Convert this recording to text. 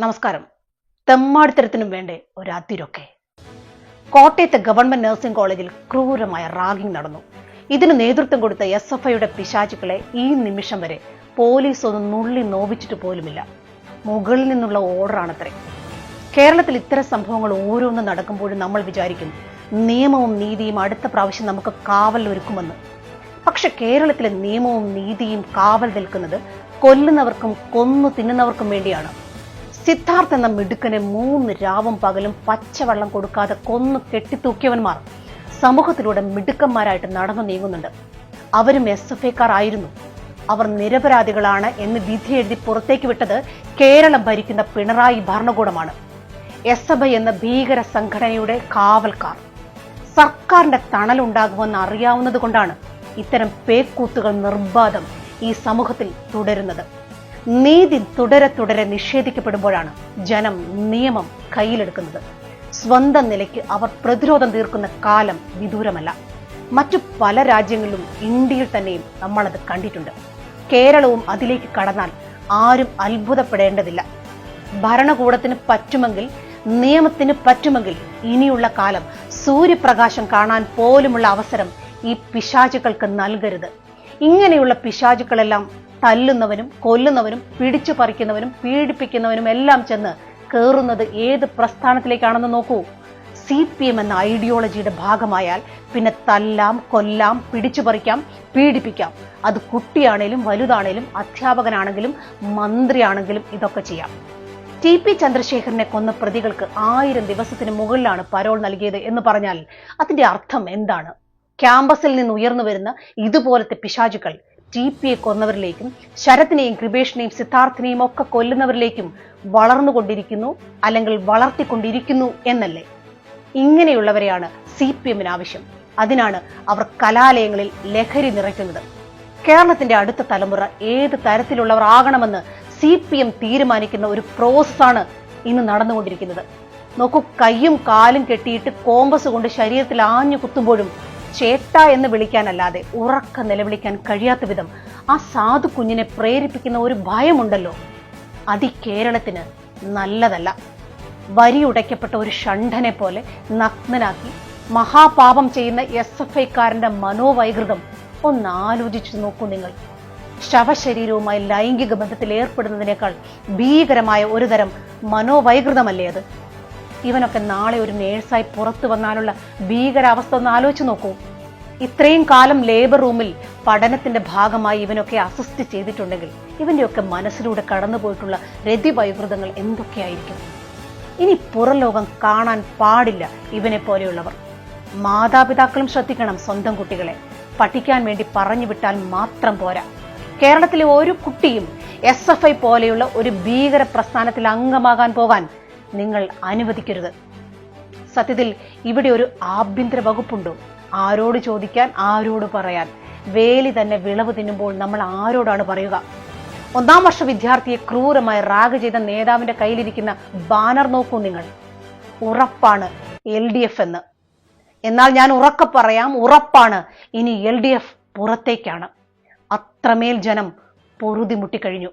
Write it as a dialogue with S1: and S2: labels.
S1: നമസ്കാരം. തെമ്മാടിത്തരത്തിനും വേണ്ടേ ഒരു അതിരൊക്കെ കോട്ടയത്തെ ഗവൺമെന്റ് നഴ്സിംഗ് കോളേജിൽ ക്രൂരമായ റാഗിംഗ് നടന്നു. ഇതിന് നേതൃത്വം കൊടുത്ത എസ് എഫ് ഐയുടെ പിശാചുക്കളെ ഈ നിമിഷം വരെ പോലീസ് ഒന്ന് നുള്ളി നോവിച്ചിട്ട് പോലുമില്ല. മുകളിൽ നിന്നുള്ള ഓർഡറാണത്രേ. കേരളത്തിൽ ഇത്തരം സംഭവങ്ങൾ ഓരോന്നും നടക്കുമ്പോഴും നമ്മൾ വിചാരിക്കും നിയമവും നീതിയും അടുത്ത പ്രാവശ്യം നമുക്ക് കാവൽ ഒരുക്കുമെന്ന്. പക്ഷെ കേരളത്തിലെ നിയമവും നീതിയും കാവൽ നിൽക്കുന്നത് കൊല്ലുന്നവർക്കും കൊന്നു തിന്നുന്നവർക്കും വേണ്ടിയാണ്. സിദ്ധാർത്ഥ് എന്ന മിടുക്കനെ മൂന്ന് രാവും പകലും പച്ചവെള്ളം കൊടുക്കാതെ കൊന്നു കെട്ടിത്തൂക്കിയവന്മാർ സമൂഹത്തിലൂടെ മിടുക്കന്മാരായിട്ട് നടന്നു നീങ്ങുന്നുണ്ട്. അവരും എസ് എഫ് ഐക്കാർ ആയിരുന്നു അവർ നിരപരാധികളാണ് എന്ന് വിധി എഴുതി പുറത്തേക്ക് വിട്ടത് കേരളം ഭരിക്കുന്ന പിണറായി ഭരണകൂടമാണ്. എസ് എഫ് ഐ എന്ന ഭീകര സംഘടനയുടെ കാവൽക്കാർ. സർക്കാരിന്റെ തണലുണ്ടാകുമെന്ന് അറിയാവുന്നത് കൊണ്ടാണ് ഇത്തരം പേക്കൂത്തുകൾ നിർബാധം ഈ സമൂഹത്തിൽ തുടരുന്നത്. നീതി തുടരെ തുടരെ നിഷേധിക്കപ്പെടുമ്പോഴാണ് ജനം നിയമം കയ്യിലെടുക്കുന്നത്. സ്വന്തം നിലയ്ക്ക് അവർ പ്രതിരോധം തീർക്കുന്ന കാലം വിദൂരമല്ല. മറ്റു പല രാജ്യങ്ങളിലും ഇന്ത്യയിൽ തന്നെയും നമ്മളത് കണ്ടിട്ടുണ്ട്. കേരളവും അതിലേക്ക് കടന്നാൽ ആരും അത്ഭുതപ്പെടേണ്ടതില്ല. ഭരണകൂടത്തിന് പറ്റുമെങ്കിൽ നിയമത്തിന് പറ്റുമെങ്കിൽ ഇനിയുള്ള കാലം സൂര്യപ്രകാശം കാണാൻ പോലുമുള്ള അവസരം ഈ പിശാചുക്കൾക്ക് നൽകരുത്. ഇങ്ങനെയുള്ള പിശാചുക്കളെല്ലാം തല്ലുന്നവനും കൊല്ലുന്നവനും പിടിച്ചു പറിക്കുന്നവനും പീഡിപ്പിക്കുന്നവനും എല്ലാം ചെന്ന് കയറുന്നത് ഏത് പ്രസ്ഥാനത്തിലേക്കാണെന്ന് നോക്കൂ. സി പി എം എന്ന ഐഡിയോളജിയുടെ ഭാഗമായാൽ പിന്നെ തല്ലാം കൊല്ലാം പിടിച്ചു പറിക്കാം പീഡിപ്പിക്കാം. അത് കുട്ടിയാണേലും വലുതാണേലും അധ്യാപകനാണെങ്കിലും മന്ത്രിയാണെങ്കിലും ഇതൊക്കെ ചെയ്യാം. ടി പി ചന്ദ്രശേഖരനെ കൊന്ന പ്രതികൾക്ക് ആയിരം ദിവസത്തിന് മുകളിലാണ് പരോൾ നൽകിയത് എന്ന് പറഞ്ഞാൽ അതിന്റെ അർത്ഥം എന്താണ്? ക്യാമ്പസിൽ നിന്ന് ഉയർന്നു വരുന്ന ഇതുപോലത്തെ പിശാചുക്കൾ ടി പിയെ കൊന്നവരിലേക്കും ശരത്തിനെയും കൃപേഷിനെയും സിദ്ധാർത്ഥിനെയും ഒക്കെ കൊല്ലുന്നവരിലേക്കും വളർന്നുകൊണ്ടിരിക്കുന്നു അല്ലെങ്കിൽ വളർത്തിക്കൊണ്ടിരിക്കുന്നു എന്നല്ലേ? ഇങ്ങനെയുള്ളവരെയാണ് സി പി എമ്മിന് ആവശ്യം. അതിനാണ് അവർ കലാലയങ്ങളിൽ ലഹരി നിറയ്ക്കുന്നത്. കേരളത്തിന്റെ അടുത്ത തലമുറ ഏത് തരത്തിലുള്ളവർ ആകണമെന്ന് സി പി എം തീരുമാനിക്കുന്ന ഒരു പ്രോസസ്സാണ് ഇന്ന് നടന്നുകൊണ്ടിരിക്കുന്നത്. നോക്കൂ കയ്യും കാലും കെട്ടിയിട്ട് കോമ്പസ് കൊണ്ട് ശരീരത്തിൽ ആഞ്ഞു കുത്തുമ്പോഴും ചേട്ട എന്ന് വിളിക്കാനല്ലാതെ ഉറക്ക നിലവിളിക്കാൻ കഴിയാത്ത വിധം ആ സാധു കുഞ്ഞിനെ പ്രേരിപ്പിക്കുന്ന ഒരു ഭയമുണ്ടല്ലോ. അതി കേരളത്തിന് നല്ലതല്ല. വരിയുടയ്ക്കപ്പെട്ട ഒരു ഷണ്ഠനെ പോലെ നഗ്നനാക്കി മഹാപാപം ചെയ്യുന്ന എസ് എഫ് ഐക്കാരന്റെ മനോവൈകൃതം ഒന്ന് ആലോചിച്ചു നോക്കൂ നിങ്ങൾ. ശവശരീരവുമായി ലൈംഗിക ബന്ധത്തിൽ ഏർപ്പെടുന്നതിനേക്കാൾ ഭീകരമായ ഒരുതരം മനോവൈകൃതമല്ലേ അത്? ഇവനൊക്കെ നാളെ ഒരു നേഴ്സായി പുറത്തു വന്നാലുള്ള ഭീകരാവസ്ഥ ഒന്ന് ആലോചിച്ച് നോക്കൂ. ഇത്രയും കാലം ലേബർ റൂമിൽ പഠനത്തിന്റെ ഭാഗമായി ഇവനൊക്കെ അസിസ്റ്റ് ചെയ്തിട്ടുണ്ടെങ്കിൽ ഇവന്റെയൊക്കെ മനസ്സിലൂടെ കടന്നുപോയിട്ടുള്ള രതിവൈകൃതങ്ങൾ എന്തൊക്കെയായിരിക്കും? ഇനി പുറലോകം കാണാൻ പാടില്ല ഇവനെ പോലെയുള്ളവർ. മാതാപിതാക്കളും ശ്രദ്ധിക്കണം സ്വന്തം കുട്ടികളെ. പഠിക്കാൻ വേണ്ടി പറഞ്ഞു വിട്ടാൽ മാത്രം പോരാ. കേരളത്തിലെ ഒരു കുട്ടിയും എസ് എഫ് ഐ പോലെയുള്ള ഒരു ഭീകര പ്രസ്ഥാനത്തിൽ അംഗമാകാൻ പോകാൻ നിങ്ങൾ അനുവദിക്കരുത്. സത്യത്തിൽ ഇവിടെ ഒരു ആഭ്യന്തര വകുപ്പുണ്ടോ. ആരോട് ചോദിക്കാൻ ആരോട് പറയാൻ. വേലി തന്നെ വിളവ് തിന്നുമ്പോൾ നമ്മൾ ആരോടാണ് പറയുക? ഒന്നാം വർഷ വിദ്യാർത്ഥിയെ ക്രൂരമായി റാഗ് ചെയ്ത നേതാവിന്റെ കയ്യിലിരിക്കുന്ന ബാനർ നോക്കൂ നിങ്ങൾ. ഉറപ്പാണ് എൽ ഡി എഫ് എന്ന്. എന്നാൽ ഞാൻ ഉറക്കെ പറയാം ഉറപ്പാണ്. ഇനി എൽ ഡി എഫ് പുറത്തേക്കാണ്. അത്രമേൽ ജനം പൊറുതിമുട്ടിക്കഴിഞ്ഞു